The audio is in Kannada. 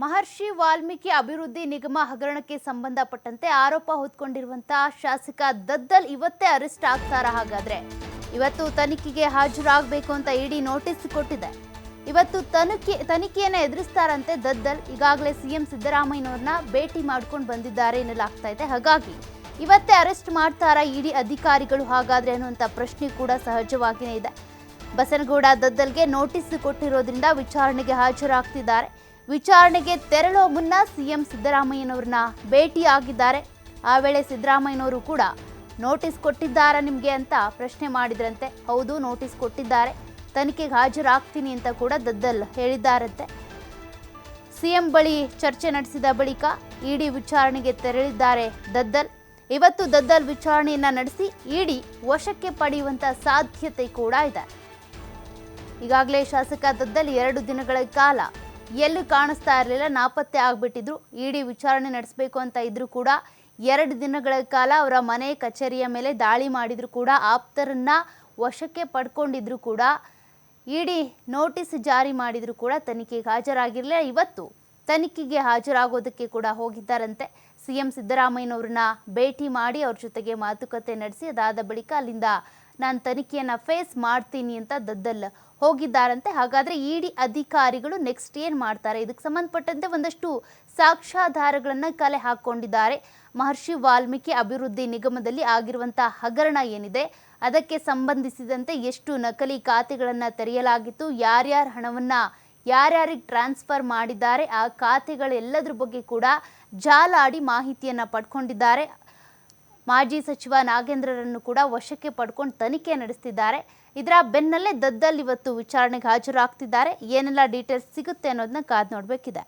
ಮಹರ್ಷಿ ವಾಲ್ಮೀಕಿ ಅಭಿವೃದ್ಧಿ ನಿಗಮ ಹಗರಣಕ್ಕೆ ಸಂಬಂಧಪಟ್ಟಂತೆ ಆರೋಪ ಹೊತ್ಕೊಂಡಿರುವಂತಹ ಶಾಸಕ ದದ್ದಲ್ ಇವತ್ತೇ ಅರೆಸ್ಟ್ ಆಗ್ತಾರ ಹಾಗಾದ್ರೆ. ಇವತ್ತು ತನಿಖೆಗೆ ಹಾಜರಾಗಬೇಕು ಅಂತ ಇಡಿ ನೋಟಿಸ್ ಕೊಟ್ಟಿದೆ. ಇವತ್ತು ತನಿಖೆ, ತನಿಖೆಯನ್ನು ಎದುರಿಸ್ತಾರಂತೆ ದದ್ದಲ್. ಈಗಾಗಲೇ ಸಿಎಂ ಸಿದ್ದರಾಮಯ್ಯನವ್ರನ್ನ ಭೇಟಿ ಮಾಡ್ಕೊಂಡು ಬಂದಿದ್ದಾರೆ ಎನ್ನಲಾಗ್ತಾ ಇದೆ. ಹಾಗಾಗಿ ಇವತ್ತೇ ಅರೆಸ್ಟ್ ಮಾಡ್ತಾರಾ ಇಡಿ ಅಧಿಕಾರಿಗಳು ಹಾಗಾದ್ರೆ ಅನ್ನುವಂಥ ಪ್ರಶ್ನೆ ಕೂಡ ಸಹಜವಾಗಿಯೇ ಇದೆ. ಬಸನಗೌಡ ದದ್ದಲ್ಗೆ ನೋಟಿಸ್ ಕೊಟ್ಟಿರೋದ್ರಿಂದ ವಿಚಾರಣೆಗೆ ಹಾಜರಾಗ್ತಿದ್ದಾರೆ. ವಿಚಾರಣೆಗೆ ತೆರಳುವ ಮುನ್ನ ಸಿಎಂ ಸಿದ್ದರಾಮಯ್ಯನವ್ರನ್ನ ಭೇಟಿಯಾಗಿದ್ದಾರೆ. ಆ ವೇಳೆ ಸಿದ್ದರಾಮಯ್ಯನವರು ಕೂಡ ನೋಟಿಸ್ ಕೊಟ್ಟಿದ್ದಾರಾ ನಿಮಗೆ ಅಂತ ಪ್ರಶ್ನೆ ಮಾಡಿದ್ರಂತೆ. ಹೌದು, ನೋಟಿಸ್ ಕೊಟ್ಟಿದ್ದಾರೆ. ತನಿಖೆಗೆ ಹಾಜರಾಗ್ತೀನಿ ಅಂತ ಕೂಡ ದದ್ದಲ್ ಹೇಳಿದ್ದಾರಂತೆ. ಸಿಎಂ ಬಳಿ ಚರ್ಚೆ ನಡೆಸಿದ ಬಳಿಕ ಇಡಿ ವಿಚಾರಣೆಗೆ ತೆರಳಿದ್ದಾರೆ ದದ್ದಲ್. ಇವತ್ತು ದದ್ದಲ್ ವಿಚಾರಣೆಯನ್ನ ನಡೆಸಿ ಇಡಿ ವಶಕ್ಕೆ ಪಡೆಯುವಂತ ಸಾಧ್ಯತೆ ಕೂಡ ಇದೆ. ಈಗಾಗಲೇ ಶಾಸಕ ದದ್ದಲ್ ಎರಡು ದಿನಗಳ ಕಾಲ ಎಲ್ಲೂ ಕಾಣಿಸ್ತಾ ಇರಲಿಲ್ಲ, ನಾಪತ್ತೆ ಆಗಿಬಿಟ್ಟಿದ್ರು. ಇಡಿ ವಿಚಾರಣೆ ನಡೆಸಬೇಕು ಅಂತ ಇದ್ರೂ ಕೂಡ ಎರಡು ದಿನಗಳ ಕಾಲ ಅವರ ಮನೆ ಕಚೇರಿಯ ಮೇಲೆ ದಾಳಿ ಮಾಡಿದ್ರು ಕೂಡ, ಆಪ್ತರನ್ನ ವಶಕ್ಕೆ ಪಡ್ಕೊಂಡಿದ್ರು ಕೂಡ, ಇಡಿ ನೋಟಿಸ್ ಜಾರಿ ಮಾಡಿದ್ರು ಕೂಡ ತನಿಖೆಗೆ ಹಾಜರಾಗಿರಲಿಲ್ಲ. ಇವತ್ತು ತನಿಖೆಗೆ ಹಾಜರಾಗೋದಕ್ಕೆ ಕೂಡ ಹೋಗಿದ್ದಾರಂತೆ. ಸಿ ಎಂ ಸಿದ್ದರಾಮಯ್ಯನವ್ರನ್ನ ಭೇಟಿ ಮಾಡಿ ಅವ್ರ ಜೊತೆಗೆ ಮಾತುಕತೆ ನಡೆಸಿ, ಅದಾದ ಬಳಿಕ ಅಲ್ಲಿಂದ ನಾನು ತನಿಖೆಯನ್ನು ಫೇಸ್ ಮಾಡ್ತೀನಿ ಅಂತ ದದ್ದಲ್ ಹೋಗಿದ್ದಾರಂತೆ. ಹಾಗಾದರೆ ಇ ಡಿ ಅಧಿಕಾರಿಗಳು ನೆಕ್ಸ್ಟ್ ಏನು ಮಾಡ್ತಾರೆ? ಇದಕ್ಕೆ ಸಂಬಂಧಪಟ್ಟಂತೆ ಒಂದಷ್ಟು ಸಾಕ್ಷ್ಯಾಧಾರಗಳನ್ನು ಕಲೆ ಹಾಕ್ಕೊಂಡಿದ್ದಾರೆ. ಮಹರ್ಷಿ ವಾಲ್ಮೀಕಿ ಅಭಿವೃದ್ಧಿ ನಿಗಮದಲ್ಲಿ ಆಗಿರುವಂಥ ಹಗರಣ ಏನಿದೆ? ಅದಕ್ಕೆ ಸಂಬಂಧಿಸಿದಂತೆ ಎಷ್ಟು ನಕಲಿ ಖಾತೆಗಳನ್ನು ತೆರೆಯಲಾಗಿತ್ತು? ಯಾರ್ಯಾರು ಹಣವನ್ನು ಯಾರ್ಯಾರಿಗೆ ಟ್ರಾನ್ಸ್ಫರ್ ಮಾಡಿದ್ದಾರೆ? ಆ ಖಾತೆಗಳೆಲ್ಲದರ ಬಗ್ಗೆ ಕೂಡ ಜಾಲಾಡಿ ಮಾಹಿತಿಯನ್ನು ಪಡ್ಕೊಂಡಿದ್ದಾರೆ. ಮಾಜಿ ಸಚಿವ ನಾಗೇಂದ್ರರನ್ನು ಕೂಡ ವಶಕ್ಕೆ ಪಡ್ಕೊಂಡು ತನಿಖೆ ನಡೆಸ್ತಿದ್ದಾರೆ. ಇದರ ಬೆನ್ನಲ್ಲೇ ದದ್ದಲ್ ಇವತ್ತು ವಿಚಾರಣೆಗೆ ಹಾಜರಾಗ್ತಿದ್ದಾರೆ. ಏನೆಲ್ಲ ಡೀಟೇಲ್ಸ್ ಸಿಗುತ್ತೆ ಅನ್ನೋದನ್ನ ಕಾದ್ ನೋಡಬೇಕಿದೆ.